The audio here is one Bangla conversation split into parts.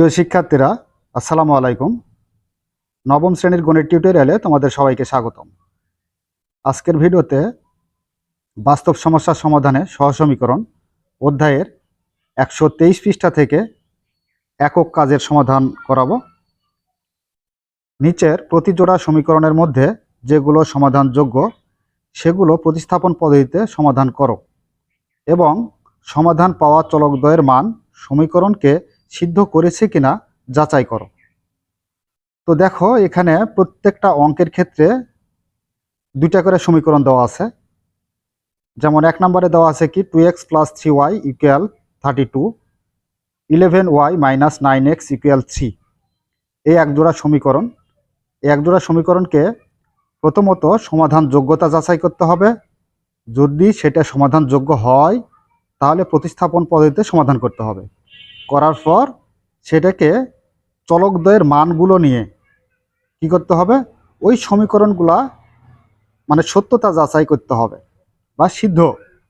প্রিয় শিক্ষার্থীরা, আসসালামু আলাইকুম। নবম শ্রেণির গণিত টিউটোরিয়ালে তোমাদের সবাইকে স্বাগতম। আজকের ভিডিওতে বাস্তব সমস্যার সমাধানে সহসমীকরণ অধ্যায়ের একশো তেইশ পৃষ্ঠা থেকে একক কাজের সমাধান করাবো। নিচের প্রতিজোড়া সমীকরণের মধ্যে যেগুলো সমাধানযোগ্য, সেগুলো প্রতিস্থাপন পদ্ধতিতে সমাধান করো এবং সমাধান পাওয়া চলকদ্বয়ের মান সমীকরণকে সিদ্ধ করেছে কিনা যাচাই করো। তো দেখো, এখানে প্রত্যেকটা অঙ্কের ক্ষেত্রে দুইটা করে সমীকরণ দেওয়া আছে। যেমন এক নম্বরে দেওয়া আছে কি two x plus three y equal thirty two eleven y minus nine x equal three এই একজোড়া সমীকরণ। এই একজোড়া সমীকরণকে প্রথমত সমাধান যোগ্যতা যাচাই করতে হবে। যদি সেটা সমাধানযোগ্য হয়, তাহলে প্রতিস্থাপন পদ্ধতিতে সমাধান করতে হবে। করার পর সেটাকে চলকদ্বয়ের মানগুলো নিয়ে কি করতে হবে? ওই সমীকরণগুলা মানে সত্যতা যাচাই করতে হবে বা সিদ্ধ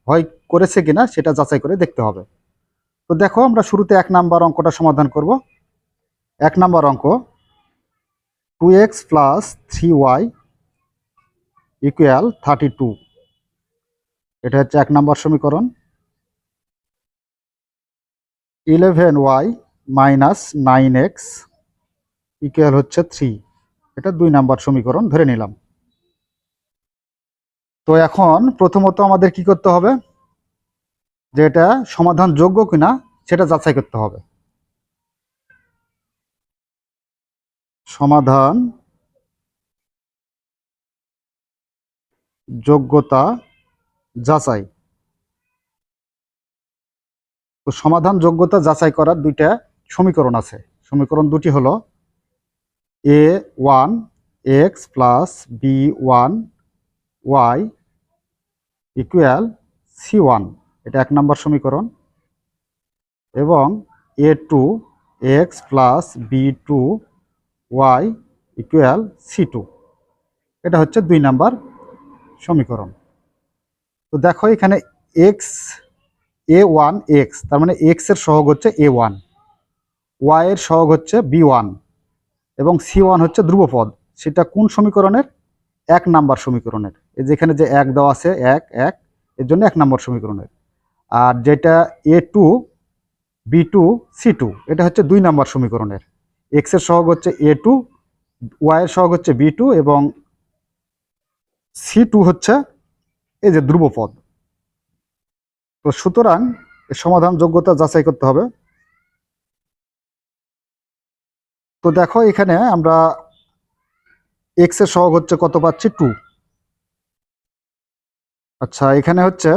হয় করেছে কিনা সেটা যাচাই করে দেখতে হবে। তো দেখো আমরা শুরুতে এক নাম্বার অঙ্কটা সমাধান করব। এক নাম্বার অঙ্ক two x plus three y equal thirty two এটা হচ্ছে এক নাম্বার সমীকরণ। Eleven y minus nine x equal হচ্ছে থ্রি এটা দুই নাম্বার সমীকরণ, ধরে নিলাম। তো এখন প্রথমত আমাদের কি করতে হবে? যে এটা সমাধান যোগ্য কিনা, সেটা যাচাই করতে হবে। সমাধান যোগ্যতা যাচাই। তো সমাধান যোগ্যতা যাচাই করার দুইটা সমীকরণ আছে। সমীকরণ দুটি হলো a one x plus b one y equal c one এটা এক নম্বর সমীকরণ। এবং a two x plus b two y equal c two এটা হচ্ছে দুই নাম্বার সমীকরণ। তো দেখো এখানে এক্স এ ওয়ান এক্স তার মানে এক্সের সহগ হচ্ছে এ ওয়ান ওয়াই এর সহগ হচ্ছে বি ওয়ান এবং সি ওয়ান হচ্ছে ধ্রুবপদ। সেটা কোন সমীকরণের? এক নাম্বার সমীকরণের। এই যেখানে যে এক দেওয়া আছে, এক এক, এর জন্য এক নম্বর সমীকরণের। আর যেটা a two b two c two এটা হচ্ছে দুই নাম্বার সমীকরণের। এক্সের সহগ হচ্ছে এ টু ওয়াই এর সহগ হচ্ছে বি টু এবং সি টু হচ্ছে এই যে ধ্রুবপদ। তো সুতরাং সমাধান যোগ্যতা যাচাই করতে হবে। তো দেখো এখানে আমরা এক্সের সহগ হচ্ছে কত পাচ্ছি? টু আচ্ছা এখানে হচ্ছে,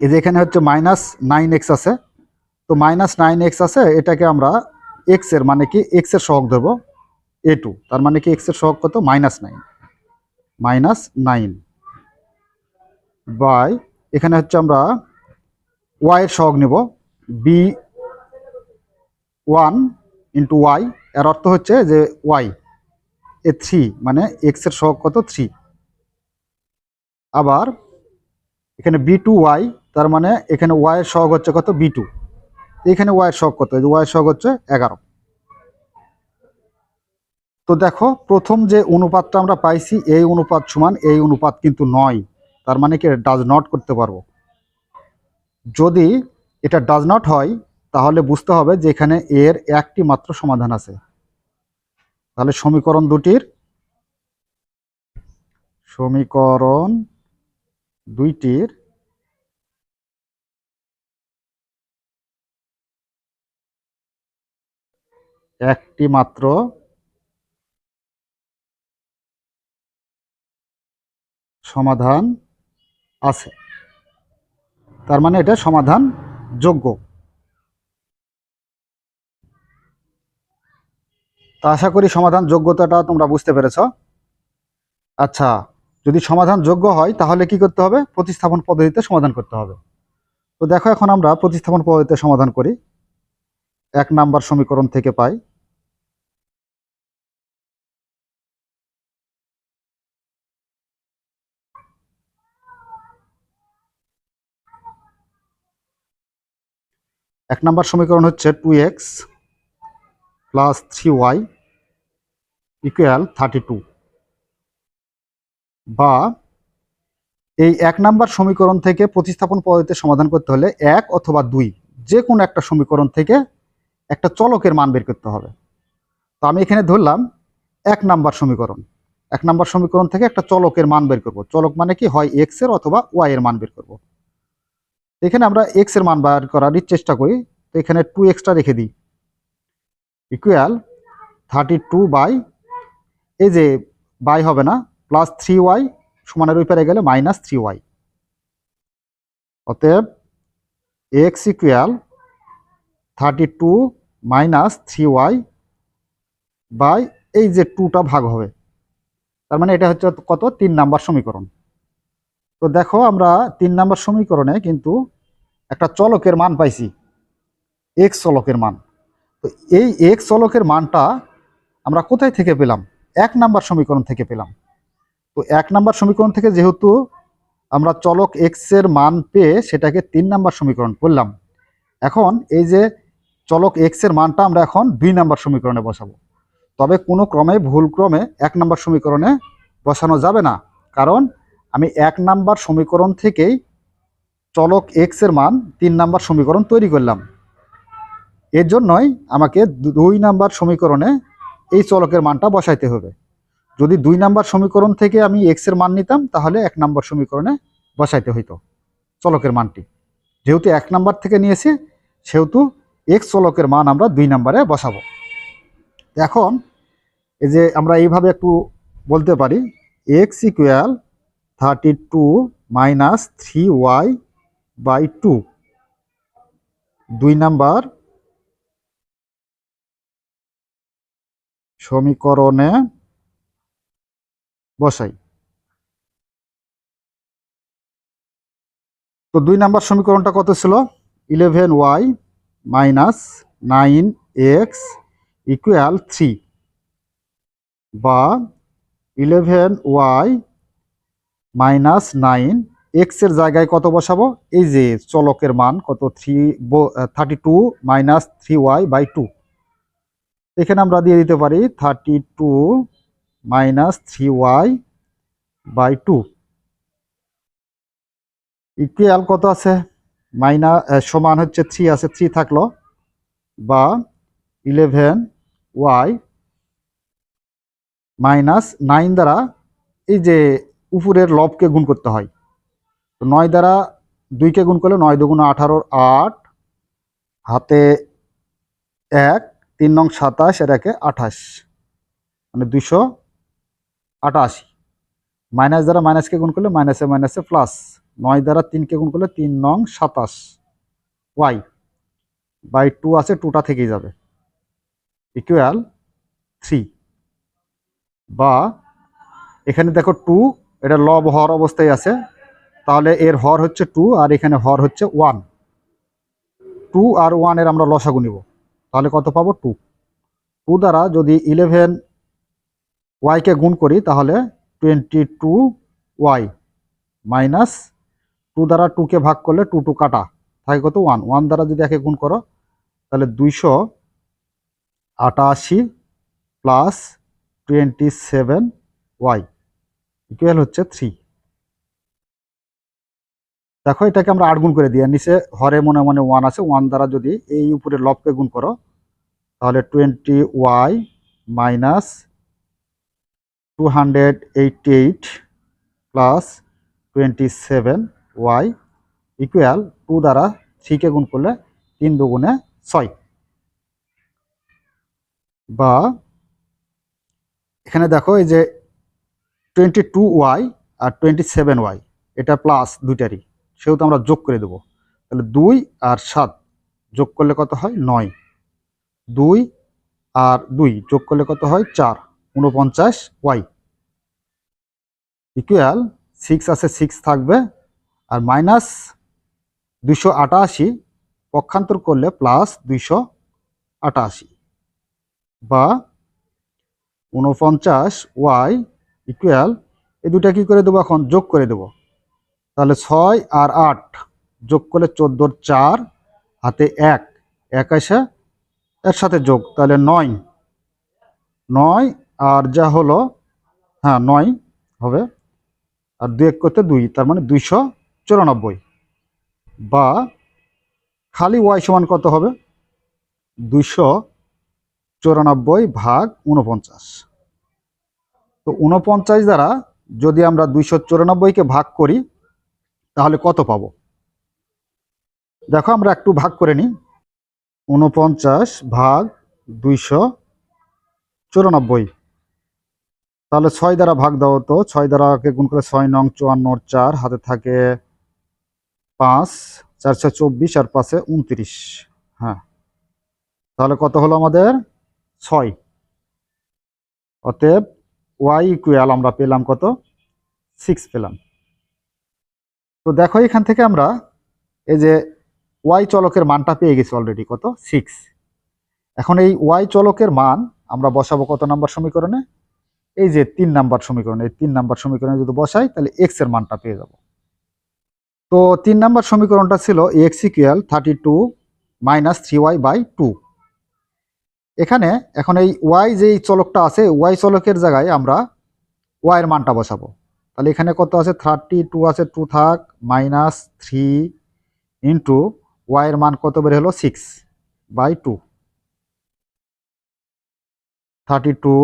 এই যে এখানে হচ্ছে মাইনাস নাইন এক্স আছে। তো মাইনাস নাইন এক্স আছে, এটাকে আমরা এক্সের মানে কি এক্সের সহগ ধরবো এ টু তার মানে কি এক্সের সহগ কত? Minus nine minus nine by এখানে হচ্ছে আমরা ওয়াই এর সহগ নিব বি ওয়ান ইন্টু ওয়াই এর অর্থ হচ্ছে যে ওয়াই এ থ্রি মানে এক্সের সহগ কত? থ্রি আবার এখানে বি টু ওয়াই তার মানে এখানে ওয়াই এর সহগ হচ্ছে কত? বি টু এখানে ওয়াই এর সহগ কত? ওয়াই এর সহগ হচ্ছে এগারো। তো দেখো, প্রথম যে অনুপাতটা আমরা পাইছি, এই অনুপাত সমান, এই অনুপাত কিন্তু নয়। তার মানে কি ডাজ নট করতে পারব। যদি এটা ডাজ নট হয়, তাহলে বুঝতে হবে যে এখানে এর একটি মাত্র সমাধান আছে। তাহলে সমীকরণ দুটির সমীকরণ দুইটির একটি মাত্র সমাধান আছে। তার মানে এটা সমাধান যোগ্য তো আশা করি সমাধান যোগ্যতাটা তোমরা বুঝতে পেরেছ। আচ্ছা যদি সমাধান যোগ্য হয়, তাহলে কি করতে হবে? প্রতিস্থাপন পদ্ধতিতে সমাধান করতে হবে। তো দেখো, এখন আমরা প্রতিস্থাপন পদ্ধতিতে সমাধান করি। এক নাম্বার সমীকরণ থেকে পাই। এক নাম্বার সমীকরণ হচ্ছে two x plus three y equal thirty two বা এই এক নাম্বার সমীকরণ থেকে প্রতিস্থাপন পদ্ধতিতে সমাধান করতে হলে এক অথবা দুই যে কোনো একটা সমীকরণ থেকে একটা চলকের মান বের করতে হবে। তো আমি এখানে ধরলাম এক নাম্বার সমীকরণ। এক নাম্বার সমীকরণ থেকে একটা চলকের মান বের করব। চলক মানে কি? হয় এক্সের অথবা ওয়াই এর মান বের করব। এখানে আমরা এক্সের মান বার করারই চেষ্টা করি, তো এখানে টু এক্সটা রেখে দিই। ইকুয়াল থার্টি টু বাই এই যে বাই হবে না প্লাস থ্রি ওয়াই সমানের ওই পারে গেলে মাইনাস থ্রি ওয়াই অতএব x equal thirty two minus three y by এই যে টুটা ভাগ হবে। তার মানে এটা হচ্ছে কত? তিন নাম্বার সমীকরণ। তো দেখো আমরা তিন নাম্বার সমীকরণে কিন্তু একটা চলকের মান পাইছি। এক্স চলকের মান। তো এই এক্স চলকের মানটা আমরা কোথায় থেকে পেলাম? এক নাম্বার সমীকরণ থেকে পেলাম। তো এক নাম্বার সমীকরণ থেকে যেহেতু আমরা চলক এক্সের মান পেয়ে সেটাকে তিন নাম্বার সমীকরণ করলাম, এখন এই যে চলক এক্সের মানটা আমরা এখন দুই নাম্বার সমীকরণে বসাবো। তবে কোনো ক্রমে, ভুল ক্রমে এক নাম্বার সমীকরণে বসানো যাবে না, কারণ আমি এক নাম্বার সমীকরণ থেকেই চলক এক্সের মান তিন নাম্বার সমীকরণ তৈরি করলাম। এর জন্যই আমাকে দুই নাম্বার সমীকরণে এই চলকের মানটা বসাইতে হবে। যদি দুই নাম্বার সমীকরণ থেকে আমি এক্সের মান নিতাম, তাহলে এক নাম্বার সমীকরণে বসাইতে হইতো চলকের মানটি। যেহেতু এক নাম্বার থেকে নিয়েছি, সেহেতু এক্স চলকের মান আমরা দুই নাম্বারে বসাবো। এখন এই যে আমরা এইভাবে একটু বলতে পারি x equal thirty two minus three y by two. দুই নাম্বার সমীকরণে বসাই। তো দুই নাম্বার সমীকরণটা কত ছিল? Eleven y minus nine x equal three বা ইলেভেন ওয়াই মাইনাস নাইন এক্সের জায়গায় কত বসাবো? এই যে চলকের মান কত? Three thirty two minus three y by two এখানে আমরা দিয়ে দিতে পারি thirty two minus three y by two equal কত আছে? মাইনা সমান হচ্ছে থ্রি আছে থ্রি থাকল। বা ইলেভেন ওয়াই মাইনাস নাইন দ্বারা এই যে উপরের লবকে গুণ করতে হয়। নয় দ্বারা দুইকে গুণ করলে নয় দুগুণ আঠারোর আট, হাতে এক, তিন নং সাতাশ, এর একে আঠাশ মানে দুশো আটাশি। মাইনাস দ্বারা মাইনাসকে গুণ করলে মাইনাসে মাইনাসে প্লাস নয় দ্বারা তিনকে গুণ করলে তিন নং সাতাশ। ওয়াই বাই টু আছে টুটা থেকেই যাবে। ইকুয়াল থ্রি বা এখানে দেখো টু এটা লব হর অবস্থায় আছে। তাহলে এর হর হচ্ছে টু আর এখানে হর হচ্ছে ওয়ান টু আর ওয়ানের আমরা লসাগু নিব। তাহলে কত পাবো? টু টু দ্বারা যদি ইলেভেন ওয়াইকে গুণ করি, তাহলে twenty two y minus two দ্বারা টুকে ভাগ করলে টু টু কাটা। থাকে কত? ওয়ান ওয়ান দ্বারা যদি একে গুণ করো, তাহলে দুইশো আটাশি plus twenty seven y equal হচ্ছে থ্রি দেখো, এটাকে আমরা আট গুণ করে দিই। নিচে হরে মনে মনে ওয়ান আছে। ওয়ান দ্বারা যদি এই উপরে লবকে গুণ করো, তাহলে twenty y minus two hundred eighty eight plus twenty seven y equal two দ্বারা থ্রিকে গুণ করলে তিন দুগুণে ছয়। বা এখানে দেখো, এই যে টোয়েন্টি টু ওয়াই আর টোয়েন্টি সেভেন ওয়াই এটা প্লাস দুইটারই। সেহেতু আমরা যোগ করে দেবো। তাহলে দুই আর সাত যোগ করলে কত হয়? নয়। দুই আর দুই যোগ করলে কত হয়? চার। উনপঞ্চাশ ওয়াই। ইকুয়াল সিক্স আছে সিক্স থাকবে। আর মাইনাস দুইশো আটাশি পক্ষান্তর করলে প্লাস দুইশো আটাশি। বা উনপঞ্চাশ ওয়াই ইকুয়াল এই দুটা কি করে দেবো এখন? যোগ করে দেবো। তাহলে ছয় আর আট যোগ করলে চোদ্দোর চার, হাতে এক এক আসে এর সাথে যোগ, তাহলে নয়। নয় আর যা হলো হ্যাঁ নয় হবে। আর দু এক করতে দুই, তার মানে দুইশো চুরানব্বই। বা খালি ওয়াই সমান কত হবে? দুইশো চুরানব্বই ভাগ উনপঞ্চাশ তো উনপঞ্চাশ দ্বারা যদি আমরা দুইশো চুরানব্বইকে ভাগ করি তাহলে কত পাবো? দেখো, আমরা একটু ভাগ করে নিই। উনপঞ্চাশ ভাগ দুইশো চুরানব্বই। তাহলে ছয় দ্বারা ভাগ দাও তো, ছয় দ্বারাকে গুণ করে ছয় নং চুয়ান্নর চার, হাতে থাকে পাঁচ, চারশো চব্বিশ আর পাশে উনত্রিশ। হ্যাঁ তাহলে কত হলো আমাদের? ছয়। অতএব ওয়াই ইকুয়াল আমরা পেলাম কত? সিক্স পেলাম। তো দেখো এখান থেকে আমরা এই যে ওয়াই চলকের মানটা পেয়ে গেছি অলরেডি কত? সিক্স এখন এই ওয়াই চলকের মান আমরা বসাবো কত নাম্বার সমীকরণে? এই যে তিন নাম্বার সমীকরণ, এই তিন নাম্বার সমীকরণে যদি বসাই, তাহলে এক্সের মানটা পেয়ে যাব। তো তিন নাম্বার সমীকরণটা ছিল x equal thirty two minus three y by two এখানে এখন এই ওয়াই যেই চলকটা আছে ওয়াই চলকের জায়গায় আমরা ওয়াই এর মানটা বসাবো। তাহলে এখানে কত আছে? থার্টি টু আছে টু থাক মাইনাস থ্রি ইন্টু ওয়াই এর মান কত বের হলো? Six by two thirty two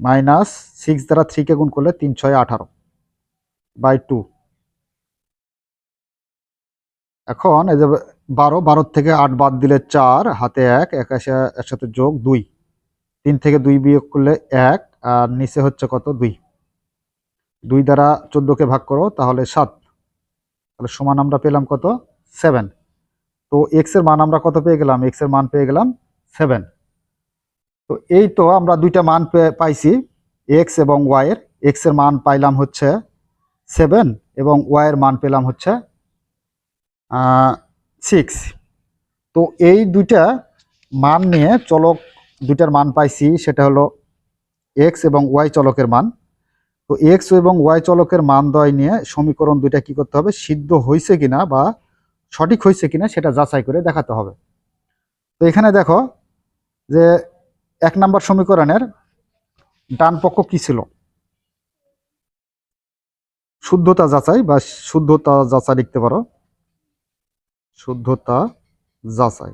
minus six দ্বারা থ্রিকে গুণ করলে তিন ছয় আঠারো বাই টু এখন এই যে বারো, বারোর থেকে আট বাদ দিলে চার, হাতে এক এক এসে এর সাথে যোগ দুই। তিন থেকে দুই বিয়োগ করলে এক, আর নিচে হচ্ছে কত? দুই। দুই দ্বারা চোদ্দোকে ভাগ করো, তাহলে সাত। তাহলে সমান আমরা পেলাম কত? সেভেন। তো এক্সের মান আমরা কত পেয়ে গেলাম? এক্সের মান পেয়ে গেলাম সেভেন। তো এই তো আমরা দুইটা মান পাইছি এক্স এবং ওয়াইয়ের এর। এক্সের মান পাইলাম হচ্ছে সেভেন এবং ওয়াইয়ের মান পেলাম হচ্ছে সিক্স তো এই দুইটা মান নিয়ে চলক দুইটার মান পাইছি, সেটা হলো এক্স এবং ওয়াই চলকের মান। তো এক্স এবং ওয়াই চলকের মান দয় নিয়ে সমীকরণ দুইটা কি করতে হবে? সিদ্ধ হয়েছে কিনা বা সঠিক হয়েছে কিনা সেটা যাচাই করে দেখাতে হবে। তো এখানে দেখো যে এক নম্বর সমীকরণের ডান পক্ষ কি ছিল? শুদ্ধতা যাচাই বা শুদ্ধতা যাচাই লিখতে পারো। শুদ্ধতা যাচাই।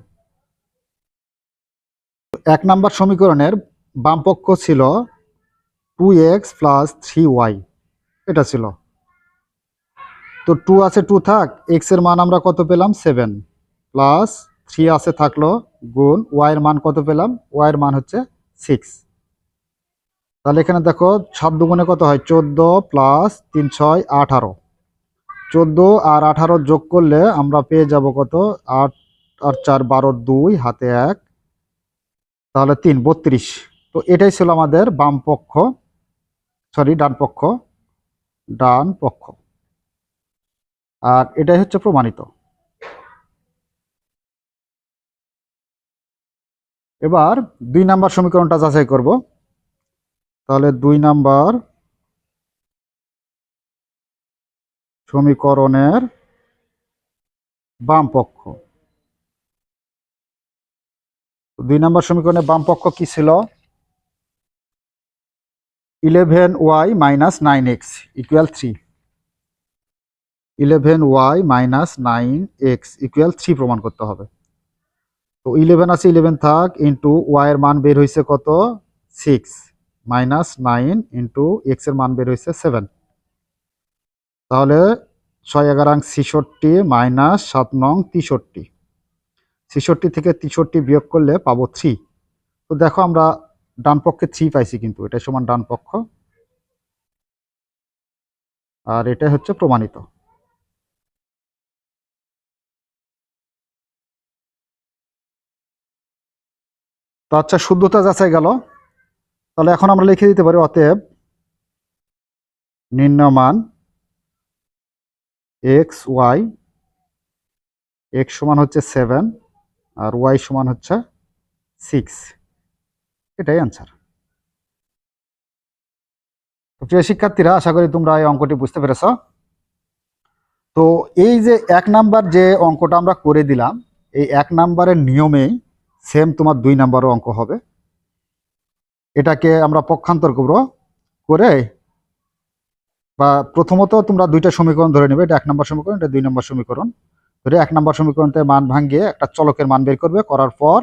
এক নাম্বার সমীকরণের বাম পক্ষ ছিল two x plus three y এটা ছিল। তো টু আছে টু থাক এক্সের মান আমরা কত পেলাম? সেভেন প্লাস থ্রি আছে থাকল, গুণ ওয়াই এর মান কত পেলাম? ওয়াই এর মান হচ্ছে সিক্স তাহলে এখানে দেখো সাত দুগুণে কত হয়? চোদ্দ প্লাস তিন, ছয়, আঠারো। চোদ্দ আর আঠারো যোগ করলে আমরা পেয়ে যাব কত? আট, আর চার, বারো, দুই, হাতে এক। তাহলে তিন, বত্রিশ। তো এটাই ছিল আমাদের বাম পক্ষ সরি ডান পক্ষ। ডান পক্ষ। আর এটাই হচ্ছে প্রমাণিত। এবার দুই নাম্বার সমীকরণটা যাচাই করব। তাহলে দুই নাম্বার সমীকরণের বাম পক্ষ। দুই নাম্বার সমীকরণের বাম পক্ষ কি ছিল? Eleven y minus nine x equal three eleven y minus nine x equal three প্রমাণ করতে হবে। তো ইলেভেন আছে ইলেভেন থাক ইন্টু ওয়াই এর মান বের হয়েছে কত? সিক্স মাইনাস নাইন ইন্টু এক্সের মান বের হয়েছে সেভেন তাহলে ছয় এগারাং ছিষট্টি মাইনাস সাত নং তিষট্টি। ছিষট্টি থেকে তিষট্টি বিয়োগ করলে পাবো থ্রি তো দেখো আমরা ডান পক্ষে থ্রি পাইছি কিন্তু এটা সমান ডান পক্ষ। আর এটা হচ্ছে প্রমাণিত। তো আচ্ছা শুদ্ধতা যাচাই গেল। তাহলে এখন আমরা লিখে দিতে পারি অতএব নিম্নমান এক্স ওয়াই এক্স সমান হচ্ছে সেভেন আর ওয়াই সমান হচ্ছে সিক্স এটাই অ্যান্সার তো প্রিয় শিক্ষার্থীরা, আশা করি তোমরা এই অঙ্কটি বুঝতে পেরেছ। তো এই যে এক নাম্বার যে অঙ্কটা আমরা করে দিলাম, এই এক নাম্বারের নিয়মেই সেম তোমার দুই নাম্বারও অঙ্ক হবে। এটাকে আমরা পক্ষান্তর করব করে, বা প্রথমত তোমরা দুইটা সমীকরণ ধরে নেবে, এটা এক নম্বর সমীকরণ, এটা দুই নম্বর সমীকরণ। ধরে এক নম্বর সমীকরণতে মান ভাঙিয়ে একটা চলকের মান বের করবে, করার পর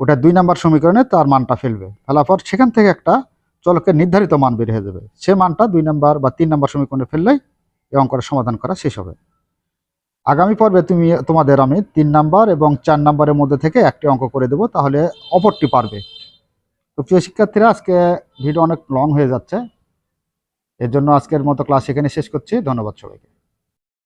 ওটা দুই নাম্বার সমীকরণে তার মানটা ফেলবে। ফেলার পর সেখান থেকে একটা চলকের নির্ধারিত মান বের হয়ে যাবে। সে মানটা দুই নাম্বার বা তিন নাম্বার সমীকরণে ফেললেই এই অঙ্কটা সমাধান করা শেষ হবে। আগামী পর্বে তুমি, তোমাদের আমি তিন নাম্বার এবং চার নাম্বারের মধ্যে থেকে একটি অঙ্ক করে দেবো, তাহলে অপরটি পারবে। তো প্রিয় শিক্ষার্থীরা, আজকে ভিডিও অনেক লং হয়ে যাচ্ছে। এর জন্য আজকের মতো ক্লাস এখানে শেষ করছি। ধন্যবাদ সবাইকে।